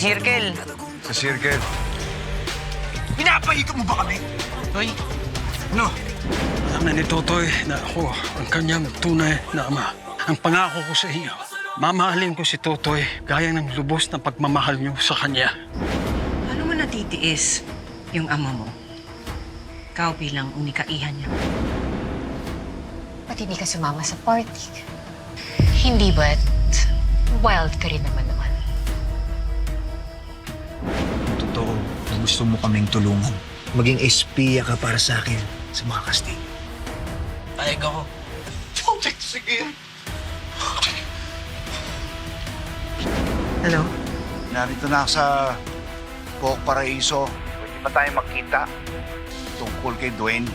circle. Sa circle. Pinapahiga mo ba kami? Uy, No. Alam na ni Totoy na ako ang kanyang tunay na ama. Ang pangako ko sa inyo, mamahalin ko si Totoy gaya ng lubos na pagmamahal niyo sa kanya. Paano mo natitiis yung ama mo? Ikaw bilang unikaihan niya. Ba't hindi ka sumama sa party? Hindi ba't wild ka rin naman naman? Gusto mo kaming tulungan. Maging espiya ka para sa akin sa mga kastig. Payag ako. Sige. Hello? Narito na ako sa Pok Paraiso. Pwede ba tayo magkita tungkol kay Dwayne?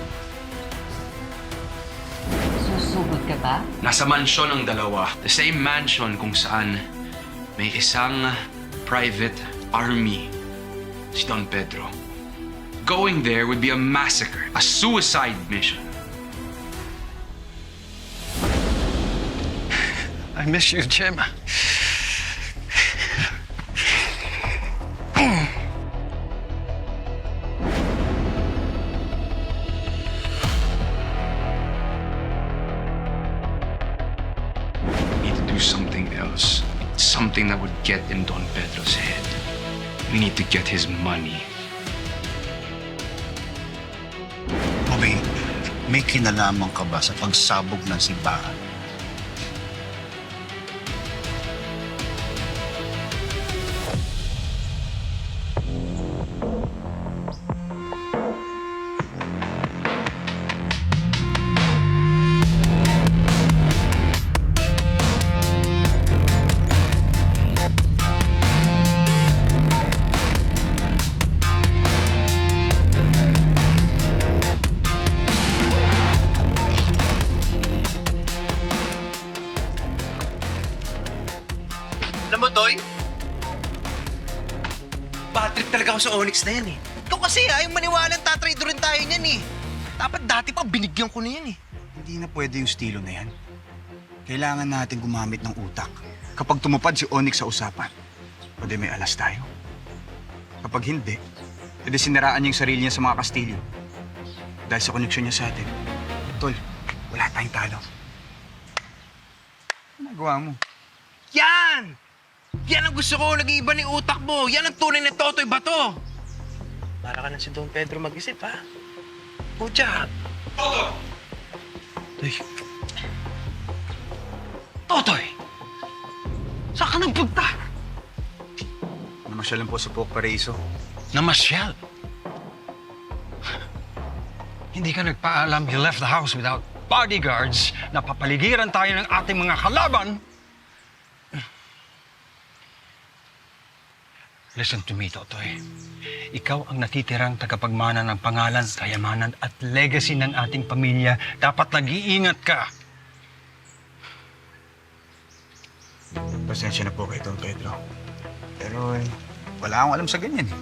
Susugod ka ba? Nasa mansyon ang dalawa. The same mansion kung saan may isang private army si Don Pedro. Going there would be a massacre, a suicide mission. I miss you, Jim. We need to do something else. Something that would get in Don Pedro's head. We need to get his money. Bobby, may kinalaman ka ba sa pagsabog ng simbahan? Ako sa Onyx na yan eh. Ikaw kasi ayaw maniwala tatrade rin tayo niyan eh. Dapat dati pa binigyan ko na yan eh. Hindi na pwede yung estilo na yan. Kailangan natin gumamit ng utak. Kapag tumupad si Onyx sa usapan, pwede may alas tayo. Kapag hindi, edi sinaraan niya yung sarili niya sa mga Kastilyo. Dahil sa koneksyon niya sa atin. Tol, wala tayong talo. Ano nagawa mo? Yan! Yan ang gusto ko, nag-iiba ni utak mo. Yan ang tunay na Totoy Bato. Para ka na si Don Pedro mag-isip, ha? Good job. Toy. Totoy! Saan ka nagpunta? Namasyal lang po sa Pok Paraiso. Namasyal. Hindi ka nagpaalam you left the house without bodyguards na papaligiran tayo ng ating mga kalaban. Listen to me, Totoy. Ikaw ang natitirang tagapagmana ng pangalan, kayamanan at legacy ng ating pamilya. Dapat nag-iingat ka. Pasensya na po kay Don Pedro. Pero eh, wala akong alam sa ganyan eh.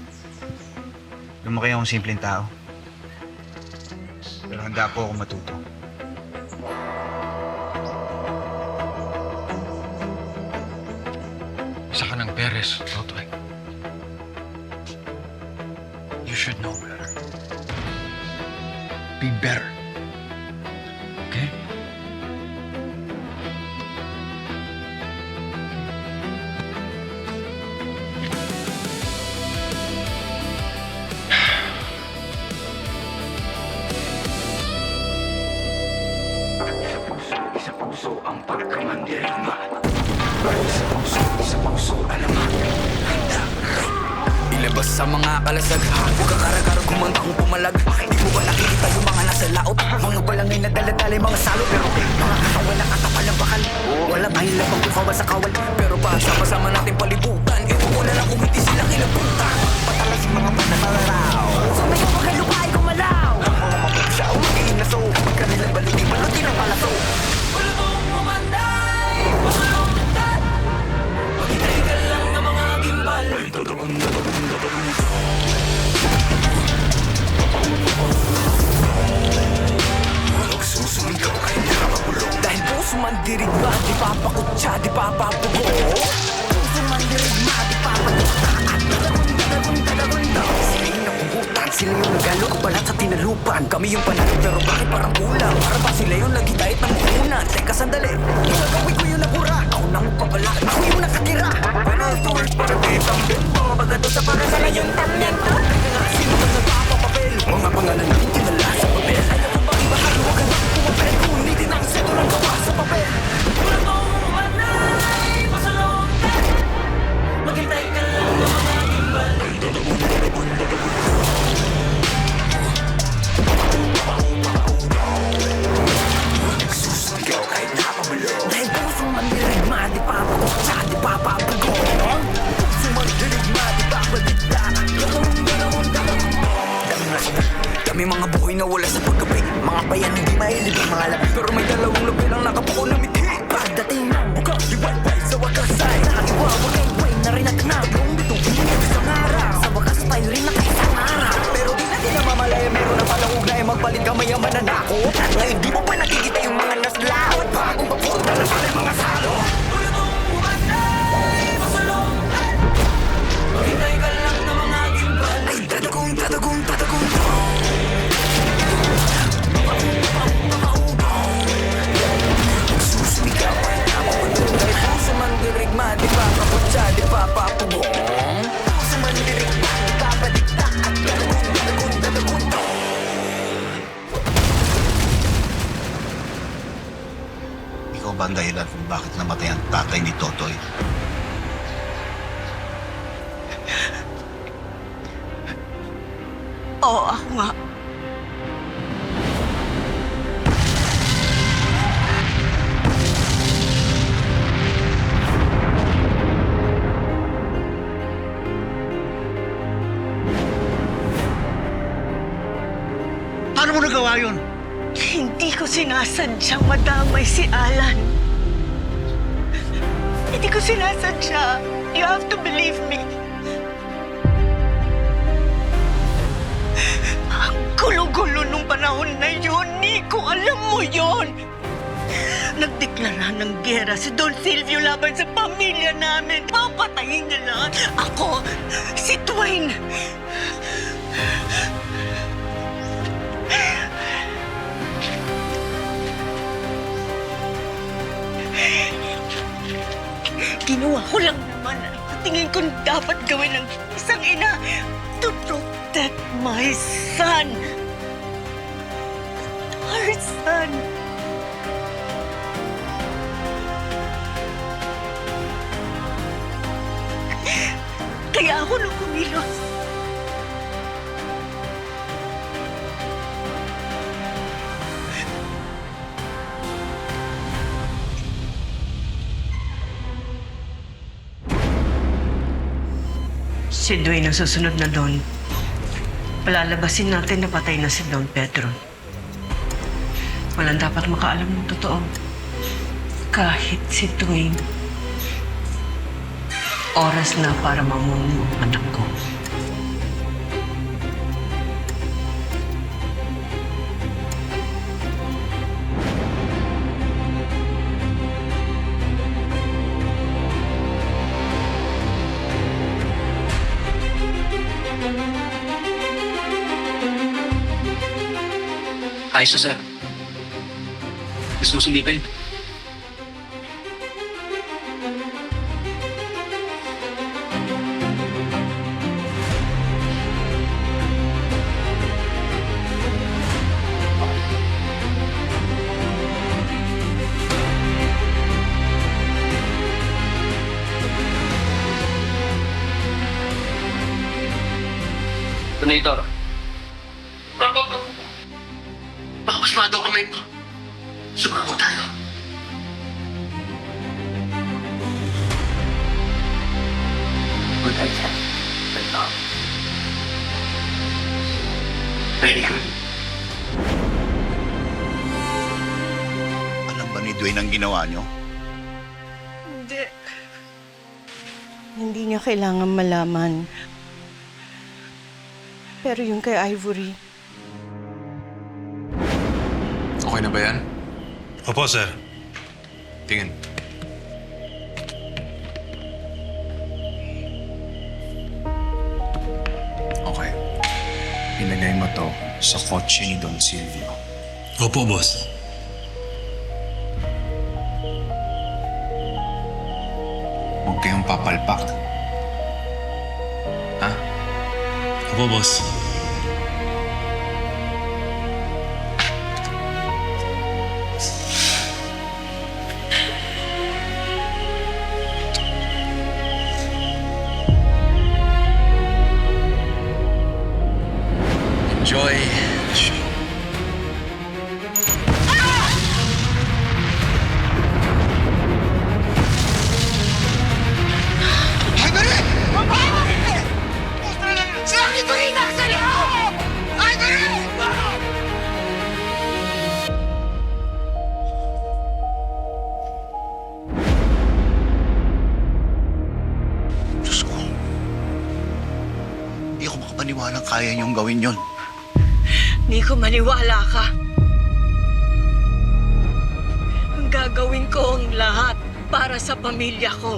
Lumaki akong simpleng tao. Pero handa po ako matuto. Isa ka ng Perez, Totoy. Should know better. Be better. Sa mga kalasag Huwag ka karagarang kumanta kung pumalag. Di mo ba nakikita yung mga nasa laot? Mga balangay na daladalay mga salo Pero mga katawan na katapal ng bakal. Wala tayong labang kukawa sa kawal. Pero pa sama-sama natin palibutan ang mananako At ngayon di mo pa nakikita tatay ni Totoy? Oo, ako nga. Paano mo nagawa yun? Hindi ko sinasadyang madamay si Alan. Hindi ko sinasadya. You have to believe me. Ang gulo-gulo nung panahon na yun, Nico. Alam mo yun. Nagdeklara ng gera si Don Silvio laban sa pamilya namin. Papatayin niya lahat. Ako, si Dwayne. Ginawa ko lang naman ang tingin ko dapat gawin ng isang ina to protect my son. Our son. Kaya ako nung kumilos. Si Dwayne ang susunod na Don. Palalabasin natin na patay na si Don Pedro. Walang dapat makaalam ng totoo. Kahit si Dwayne. Oras na para mamuno ang anak ko. Ayos na, sir. Gusto? Mas madaw kami. Sumako tayo. Good idea. Good job. Very good. Alam ba ni Dwayne ang ginawa niyo? Hindi. Hindi niya kailangan malaman. Pero yung kay Ivory, Okay na ba yan? Opo, sir. Tingin. Okay. Ilagay mo to sa kotse ni Don Silvio. Opo, boss. Huwag kayong papalpak. Ha? Opo, boss. Ako makapaniwalang kaya niyong gawin yon. Ko maniwala ka. Ang gagawin ko ang lahat para sa pamilya ko.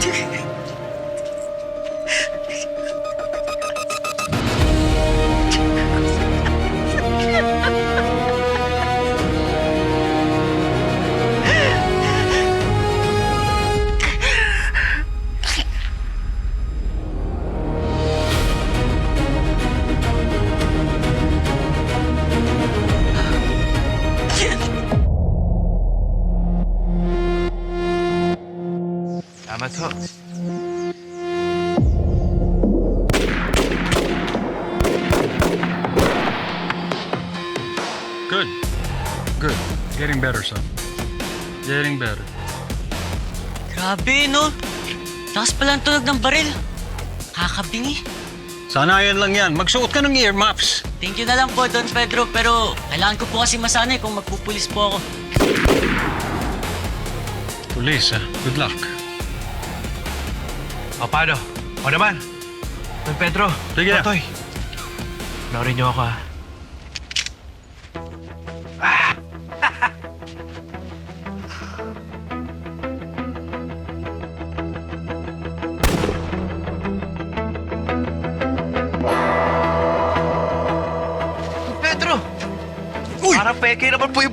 Tama better, son. Getting better. Grabe, no? Lakas pala ang tunog ng baril. Kakabingi. Sanayan lang yan. Magsuot ka ng earmuffs. Thank you na lang po, Don Pedro. Pero kailangan ko po kasi masanay kung magpupulis po ako. Police, ha? Good luck. O, paano? O naman. Don Pedro. Sige. Totoy. Panoorin niyo ako, ah.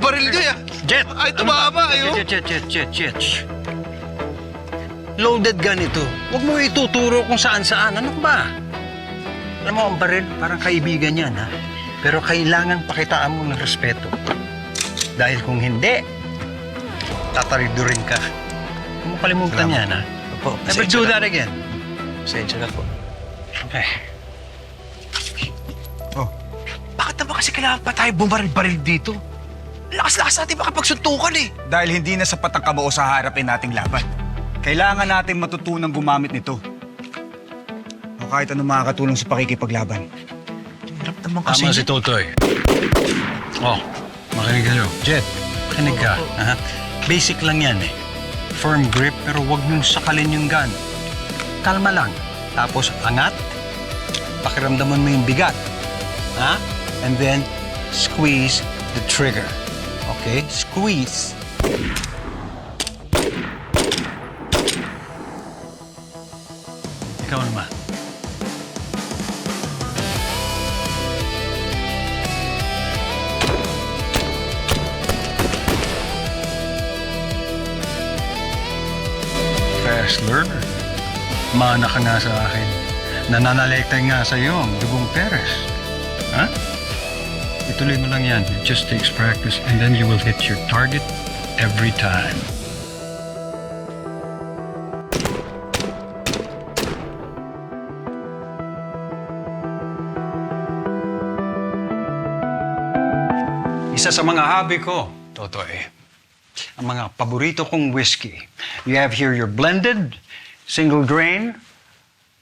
Baril niyo, ya. Jet! Ay, tumama, ba? ayo. Jet, jet, jet, jet, jet. Loaded gun ito. Huwag mo ituturo kung saan-saan. Ano ba? Alam mo, ang baril, parang kaibigan yan, ha? Pero kailangan pakitaan mo ng respeto. Dahil kung hindi, tataridurin ka. Huwag mo kalimutan yan, ha? Opo, Never do that again. Pasensya na po. Okay. Bakit naman kasi kailangan pa tayo bumaril-baril dito? Lakas-lakas natin makapagsuntukan eh. Dahil hindi na sapat ang kamao sa harapin nating laban. Kailangan natin matutunang gumamit nito. O kahit ano makakatulong sa pakikipaglaban. Hirap naman kasi. Tama si Totoy. Oh, makinig kayo. Jet, makinig ka. ha? Basic lang yan eh. Firm grip pero wag mong sakalin yung gun. Kalma lang. Tapos angat. Pakiramdaman mo yung bigat. Ha? And then, squeeze the trigger. Okay? Squeeze. Ikaw naman. Fast learner. Mana ka nga sa akin. Nananalekta nga sa iyo ang dugong peres. Ituloy mo lang yan. It just takes practice and then you will hit your target every time. Isa sa mga hobby ko, Totoy, ang mga paborito kong whiskey. You have here your blended, single grain,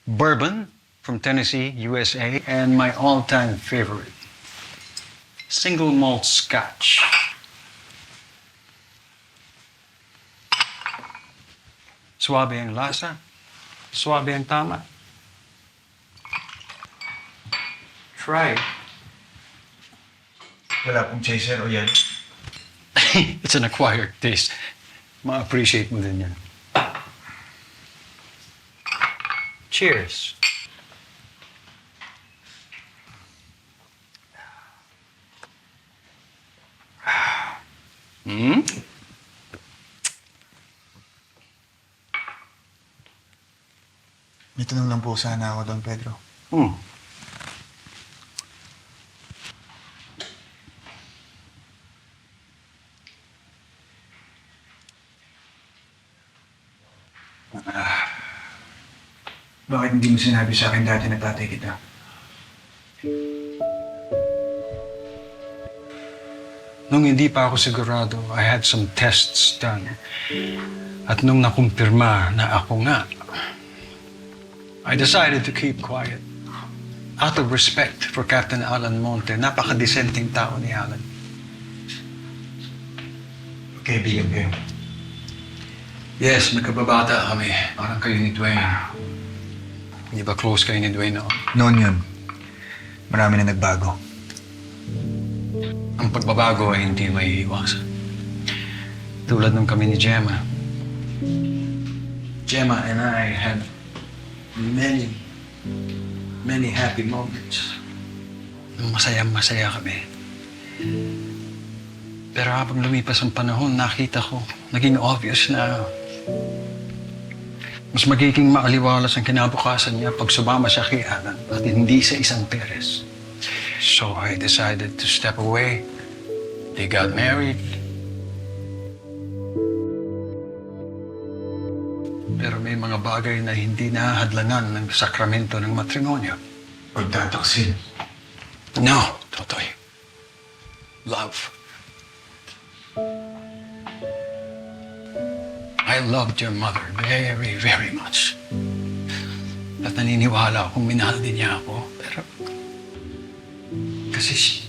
bourbon from Tennessee, USA, and my all-time favorite, single malt scotch. Suwabe ang lasa, suwabe ang tama. Try it. Wala pong chaser o yan. It's an acquired taste. Ma-appreciate mo din yan. Cheers. Hmm? May tanong lang po sana ako, Don Pedro. Hmm. Bakit hindi mo sinabi sa akin dati na tatay kita? Nung hindi pa ako sigurado, I had some tests done. At nung nakumpirma na ako nga, I decided to keep quiet. Out of respect for Captain Alan Monte, napaka-dissenting tao ni Alan. Kaibigan kayo. Yes, magkababata kami. Parang kayo ni Dwayne. Hindi ba close kayo ni Dwayne noon? Noon yun. Marami na nagbago. Ang pagbabago ay hindi may iwasan. Tulad nung kami ni Gemma. Gemma and I had many, many happy moments. Masaya-masaya kami. Pero habang lumipas ang panahon, nakita ko, naging obvious na mas magiging maaliwalas ang kinabukasan niya pag sumama siya kay Alan at hindi sa isang Perez. So I decided to step away. They got married. Pero may mga bagay na hindi nahadlangan ng sakramento ng matrimonyo. Pagtataksil. No, Totoy. Love. I loved your mother very, very much. At naniniwala akong minahal din niya ako. Pero... Si-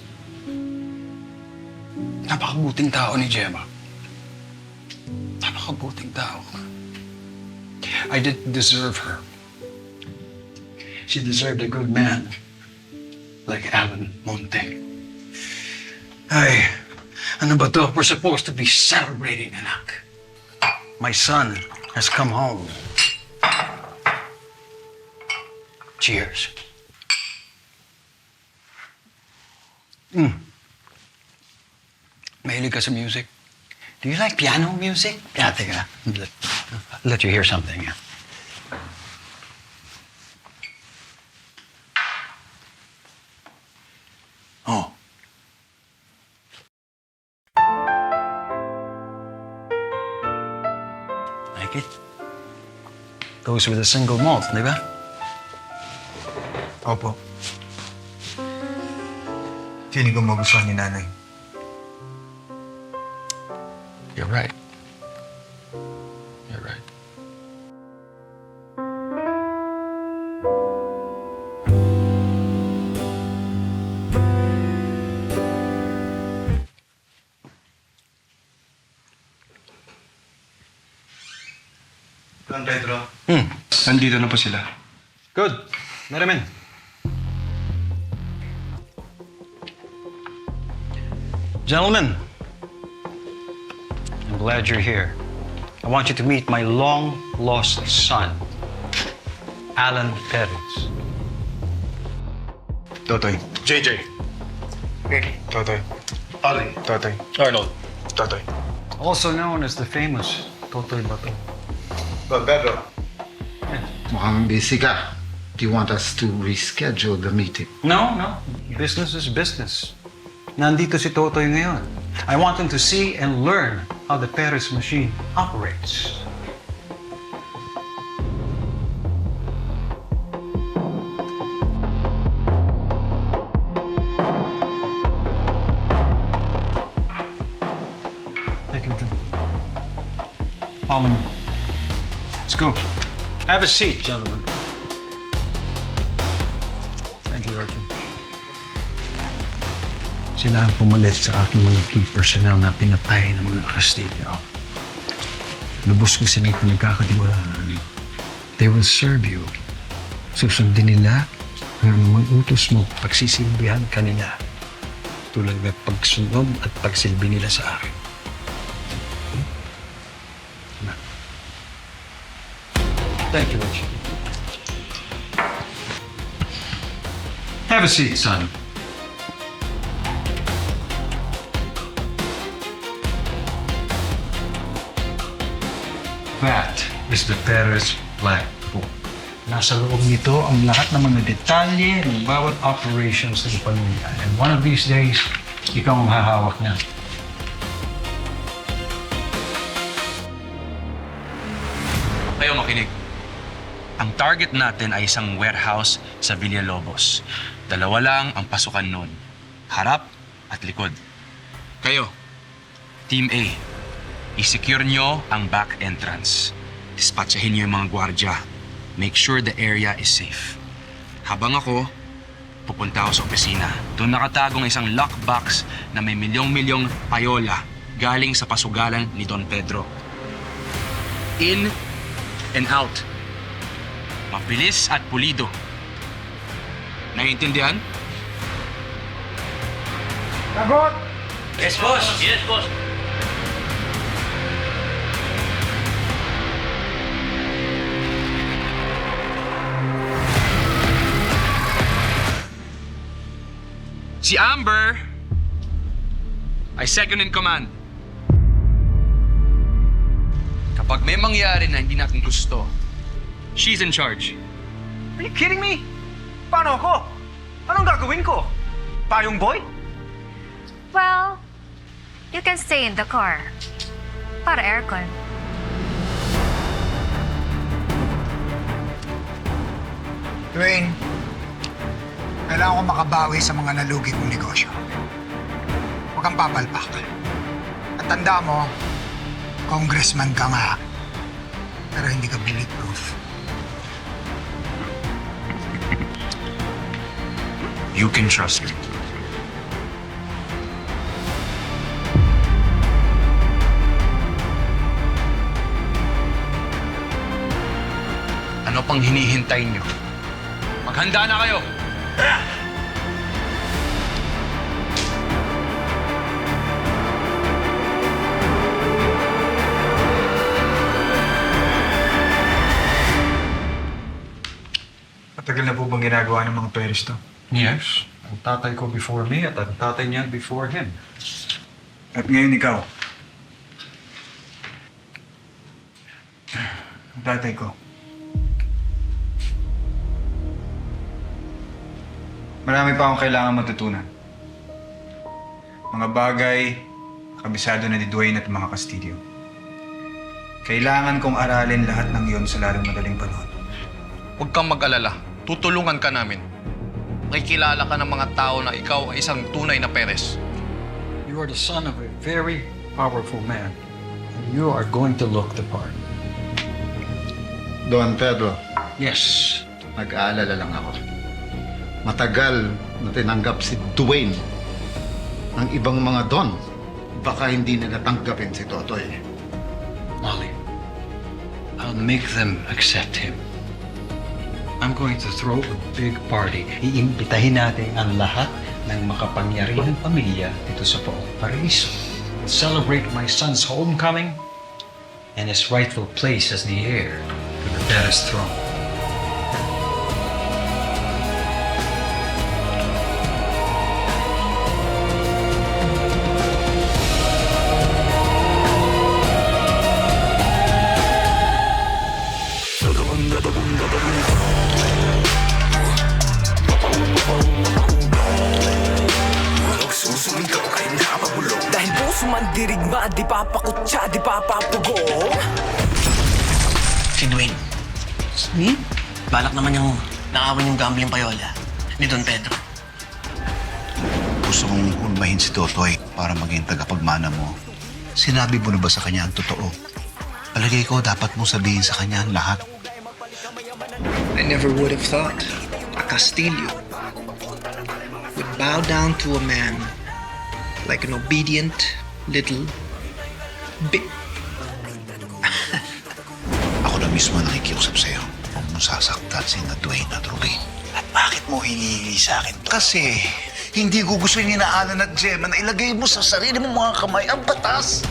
Napakabuting tao ni Gemma. Napakabuting tao. I didn't deserve her. She deserved a good man like Alan Monte. Ay, ano ba to? We're supposed to be celebrating, anak. My son has come home. Cheers. Mm. Mahilig ka sa music? Do you like piano music? Yeah, teka. Let, I'll let you hear something. yeah. Oh. Like it? Goes with a single malt, di ba? Feeling ko magustuhan ni nanay. You're right. You're right. Don Pedro. Hmm. Nandito na po sila. Good. Naramin. Gentlemen, I'm glad you're here. I want you to meet my long lost son, Alan Perez. Totoy. JJ. Totoy. Ollie. Totoy. Arnold. Totoy. Also known as the famous Totoy Bato. Don Pedro. Mukhang busy ka. Do you want us to reschedule the meeting? No, no. Business is business nandito si Totoy ngayon. I want him to see and learn how the Paris machine operates. Thank you, John. Follow me. Let's go. Have a seat, gentlemen. Sila ang pumalit sa aking mga key personnel na pinatay ng mga Castillo. Lubos ko sila pinagkakatiwalaan. They will serve you. Susundin nila ang anumang utos mo pagsisilbihan kanila tulad ng pagsunod at pagsilbi nila sa akin. Thank you, Richie. Have a seat, son. That is the Perez Black Book. Nasa loob nito ang lahat ng mga detalye ng bawat operations ng pamilya. And one of these days, ikaw ang hahawak niya. Kayo makinig. Ang target natin ay isang warehouse sa Villalobos. Dalawa lang ang pasukan noon. Harap at likod. Kayo, Team A, i-secure nyo ang back entrance. Dispatchahin nyo yung mga gwardya. Make sure the area is safe. Habang ako, pupunta ako sa opisina. Doon nakatagong isang lockbox na may milyong-milyong payola galing sa pasugalan ni Don Pedro. In and out. Mabilis at pulido. Naiintindihan? Yes, boss! Yes, boss! Si Amber ay second in command. Kapag may mangyari na hindi natin gusto, she's in charge. Are you kidding me? Paano ako? Anong gagawin ko? Payong boy? Well, you can stay in the car. Para aircon. Dwayne, kailangan ko makabawi sa mga nalugi kong negosyo. Huwag kang papalpak. At tanda mo, congressman ka nga, pero hindi ka bulletproof. You can trust me. Ano pang hinihintay niyo? Maghanda na kayo! Matagal na po bang ginagawa ng mga Perez to? Yes. Ang tatay ko before me at ang tatay niya before him. At ngayon ikaw. Ang tatay ko. Marami pa akong kailangan matutunan. Mga bagay, kabisado na ni Dwayne at mga Castillo. Kailangan kong aralin lahat ng iyon sa lalong madaling panahon. Huwag kang mag-alala. Tutulungan ka namin. Nakikilala ka ng mga tao na ikaw ay isang tunay na Perez. You are the son of a very powerful man. And you are going to look the part. Don Pedro, Yes. nag-aalala lang ako. Matagal na tinanggap si Dwayne ng ibang mga Don. Baka hindi nila tanggapin si Totoy. Molly, I'll make them accept him. I'm going to throw a big party. Iimbitahin natin ang lahat ng makapangyarihang pamilya dito sa Poong Paraiso. Celebrate my son's homecoming and his rightful place as the heir to the Perez throne. Di papakutsa, di papapugo Si Dwayne. Balak naman yung nakawan yung gambling payola ni Don Pedro. Gusto kong ulmahin si Totoy para maging tagapagmana mo. Sinabi mo na ba sa kanya ang totoo? Palagay ko dapat mong sabihin sa kanya ang lahat. I never would have thought a Castillo would bow down to a man like an obedient little bi- Ako na mismo ang nakikiusap sa'yo. Huwag mong sasaktan si na Dwayne at Ruby. At bakit mo hinihingi sa akin to? Kasi hindi ko gusto yung inaanan at Gemma na ilagay mo sa sarili mo mga kamay ang batas.